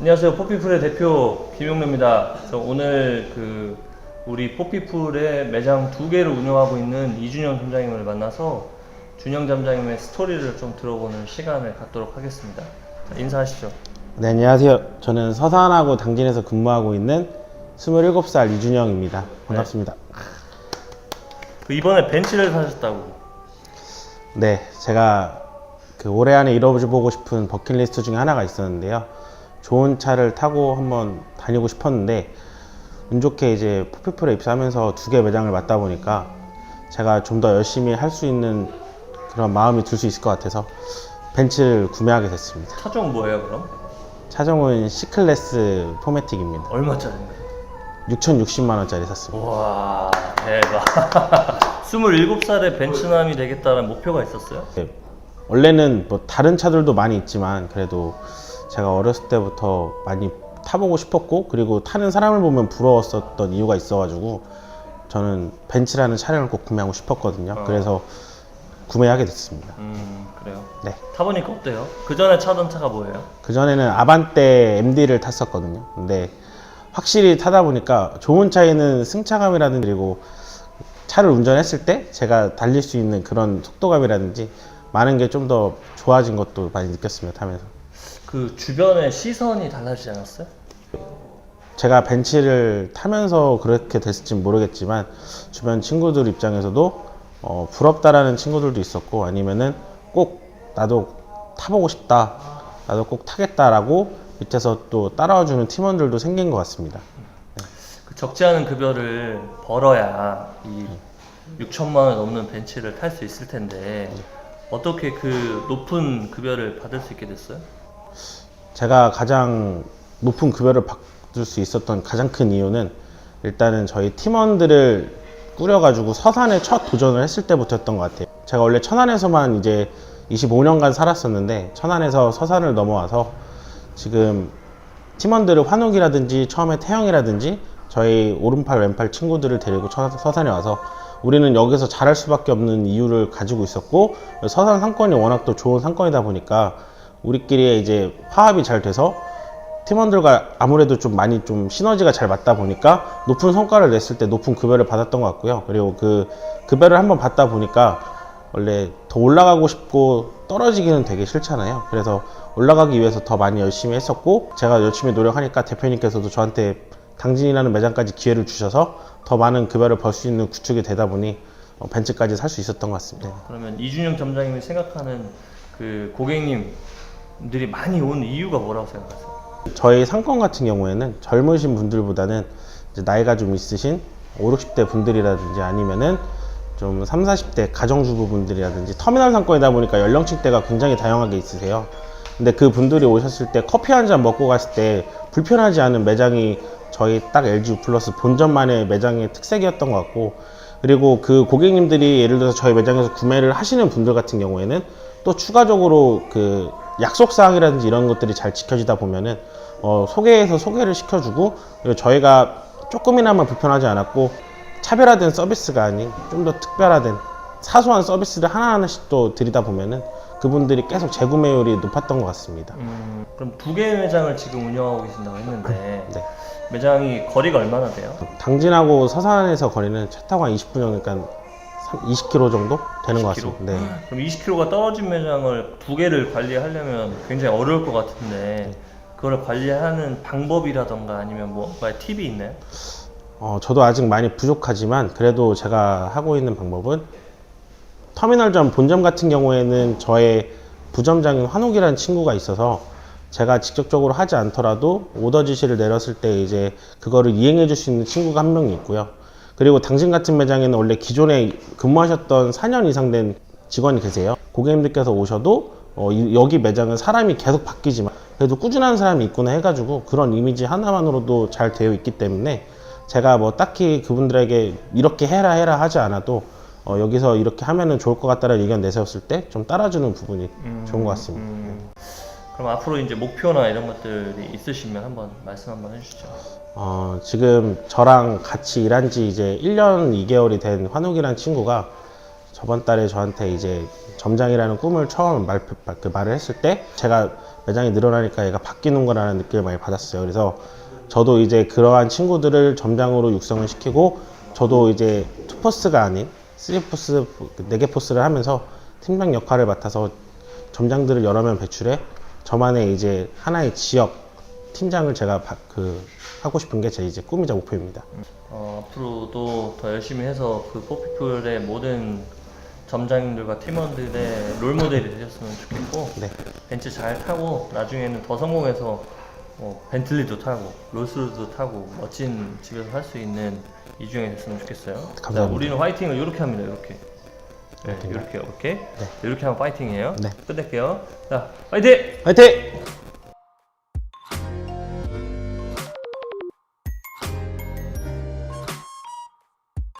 안녕하세요. 포피풀의 대표 김용래입니다. 그래서 오늘 그 우리 포피풀의 매장 두 개를 운영하고 있는 이준영 점장님을 만나서 준영 점장님의 스토리를 좀 들어보는 시간을 갖도록 하겠습니다. 자, 인사하시죠. 네, 안녕하세요. 저는 서산하고 당진에서 근무하고 있는 27살 이준영입니다. 반갑습니다. 그 이번에 벤츠를 사셨다고. 네, 제가 그 올해 안에 이뤄보고 싶은 버킷리스트 중에 하나가 있었는데요. 좋은 차를 타고 한번 다니고 싶었는데 운 좋게 이제 포피풀에 입사하면서 두 개 매장을 맡다 보니까 제가 좀 더 열심히 할 수 있는 그런 마음이 들 수 있을 것 같아서 벤츠를 구매하게 됐습니다. 차종 뭐예요, 그럼? 차종은 C클래스 포매틱입니다. 얼마짜리인가요? 6,060만 원짜리 샀습니다. 와, 대박. 27살에 벤츠남이 되겠다는 목표가 있었어요? 네, 원래는 뭐 다른 차들도 많이 있지만 그래도 제가 어렸을 때부터 많이 타보고 싶었고 그리고 타는 사람을 보면 부러웠었던 이유가 있어가지고 저는 벤츠라는 차량을 꼭 구매하고 싶었거든요. 어. 그래서 구매하게 됐습니다. 음, 그래요. 네. 타보니까 어때요? 그 전에 차던 차가 뭐예요? 그 전에는 아반떼 MD를 탔었거든요. 근데 확실히 타다 보니까 좋은 차에는 승차감이라든지 그리고 차를 운전했을 때 제가 달릴 수 있는 그런 속도감이라든지 많은 게 좀 더 좋아진 것도 많이 느꼈습니다 타면서 그 주변의 시선이 달라지지 않았어요? 제가 벤츠를 타면서 그렇게 됐을지 모르겠지만 주변 친구들 입장에서도 어, 부럽다라는 친구들도 있었고 아니면은 꼭 나도 타보고 싶다 나도 꼭 타겠다라고 밑에서 또 따라와 주는 팀원들도 생긴 것 같습니다 그 적지 않은 급여를 벌어야 이 6천만 원 넘는 벤츠를 탈 수 있을 텐데 어떻게 그 높은 급여를 받을 수 있게 됐어요? 제가 가장 높은 급여를 받을 수 있었던 가장 큰 이유는 일단은 저희 팀원들을 꾸려가지고 서산에 첫 도전을 했을 때부터였던 것 같아요. 제가 원래 천안에서만 이제 25년간 살았었는데 천안에서 서산을 넘어와서 지금 팀원들을 환욱이라든지 처음에 태영이라든지 저희 오른팔 왼팔 친구들을 데리고 천- 서산에 와서 우리는 여기서 잘할 수밖에 없는 이유를 가지고 있었고 서산 상권이 워낙 또 좋은 상권이다 보니까 우리끼리 이제 화합이 잘 돼서 팀원들과 아무래도 좀 많이 좀 시너지가 잘 맞다 보니까 높은 성과를 냈을 때 높은 급여를 받았던 것 같고요. 그리고 그 급여를 한번 받다 보니까 원래 더 올라가고 싶고 떨어지기는 되게 싫잖아요. 그래서 올라가기 위해서 더 많이 열심히 했었고 제가 열심히 노력하니까 대표님께서도 저한테 당진이라는 매장까지 기회를 주셔서 더 많은 급여를 벌 수 있는 구축이 되다 보니 어, 벤츠까지 살 수 있었던 것 같습니다. 그러면 이준영 점장님이 생각하는 그 고객님 들이 많이 온 이유가 뭐라고 생각하세요? 저희 상권 같은 경우에는 젊으신 분들보다는 이제 나이가 좀 있으신 5, 60대 분들이라든지 아니면은 좀 3, 40대 가정주부 분들이라든지 터미널 상권이다 보니까 연령층대가 굉장히 다양하게 있으세요. 근데 그 분들이 오셨을 때 커피 한 잔 먹고 갔을 때 불편하지 않은 매장이 저희 딱 LG 플러스 본점만의 매장의 특색이었던 것 같고 그리고 그 고객님들이 예를 들어서 저희 매장에서 구매를 하시는 분들 같은 경우에는 또 추가적으로 그 약속 사항이라든지 이런 것들이 잘 지켜지다 보면은 어, 소개해서 소개를 시켜주고 그리고 저희가 조금이나마 불편하지 않았고 차별화된 서비스가 아닌 좀 더 특별화된 사소한 서비스를 하나하나씩 또 드리다 보면은 그분들이 계속 재구매율이 높았던 것 같습니다. 음, 그럼 두 개의 매장을 지금 운영하고 계신다고 했는데 네. 매장이 거리가 얼마나 돼요? 당진하고 서산에서 거리는 차 타고 한 20분 정도니까 20km 정도 되는 것 20km? 같습니다. 네. 그럼 20km가 떨어진 매장을 두 개를 관리하려면 굉장히 어려울 것 네. 같은데 그걸 관리하는 방법이라던가 아니면 뭐 뭔가 팁이 있나요? 어, 저도 아직 많이 부족하지만 그래도 제가 하고 있는 방법은 터미널점 본점 같은 경우에는 저의 부점장인 환욱이라는 친구가 있어서 제가 직접적으로 하지 않더라도 오더 지시를 내렸을 때 이제 그거를 이행해 줄 수 있는 친구가 한 명이 있고요. 그리고 당진 같은 매장에는 원래 기존에 근무하셨던 4년 이상 된 직원이 계세요. 고객님들께서 오셔도 어, 이- 여기 매장은 사람이 계속 바뀌지만 그래도 꾸준한 사람이 있구나 해가지고 그런 이미지 하나만으로도 잘 되어 있기 때문에 제가 뭐 딱히 그분들에게 이렇게 해라 해라 하지 않아도 어, 여기서 이렇게 하면은 좋을 것 같다는 의견 내세웠을 때 좀 따라주는 부분이 좋은 것 같습니다. 음, 그럼 앞으로 이제 목표나 이런 것들이 있으시면 한번 말씀 한번 해주시죠. 어, 지금 저랑 같이 일한 지 이제 1년 2개월이 된 환욱이라는 친구가 저번 달에 저한테 이제 점장이라는 꿈을 처음 말, 그 말을 했을 때 제가 매장이 늘어나니까 얘가 바뀌는 거라는 느낌을 많이 받았어요. 그래서 저도 이제 그러한 친구들을 점장으로 육성을 시키고 저도 이제 투포스가 아닌 쓰리포스, 네개 포스를 하면서 팀장 역할을 맡아서 점장들을 여러 명 배출해 저만의 이제 하나의 지역 팀장을 제가 바- 그 하고 싶은 게 제 이제 꿈이자 목표입니다. 어, 앞으로도 더 열심히 해서 그 포피플의 모든 점장님들과 팀원들의 롤모델이 되셨으면 좋겠고 네. 벤츠 잘 타고 나중에는 더 성공해서 뭐 벤틀리도 타고 롤스로도 타고 멋진 집에서 살수 있는 이중이 됐으면 좋겠어요. 감사합니다. 자, 우리는 화이팅을 이렇게 합니다. 이렇게. 네, 이렇게인가요? 이렇게 이렇게 이렇게 하면 파이팅이에요. 네. 끝낼게요. 자, 화이팅! 화이팅!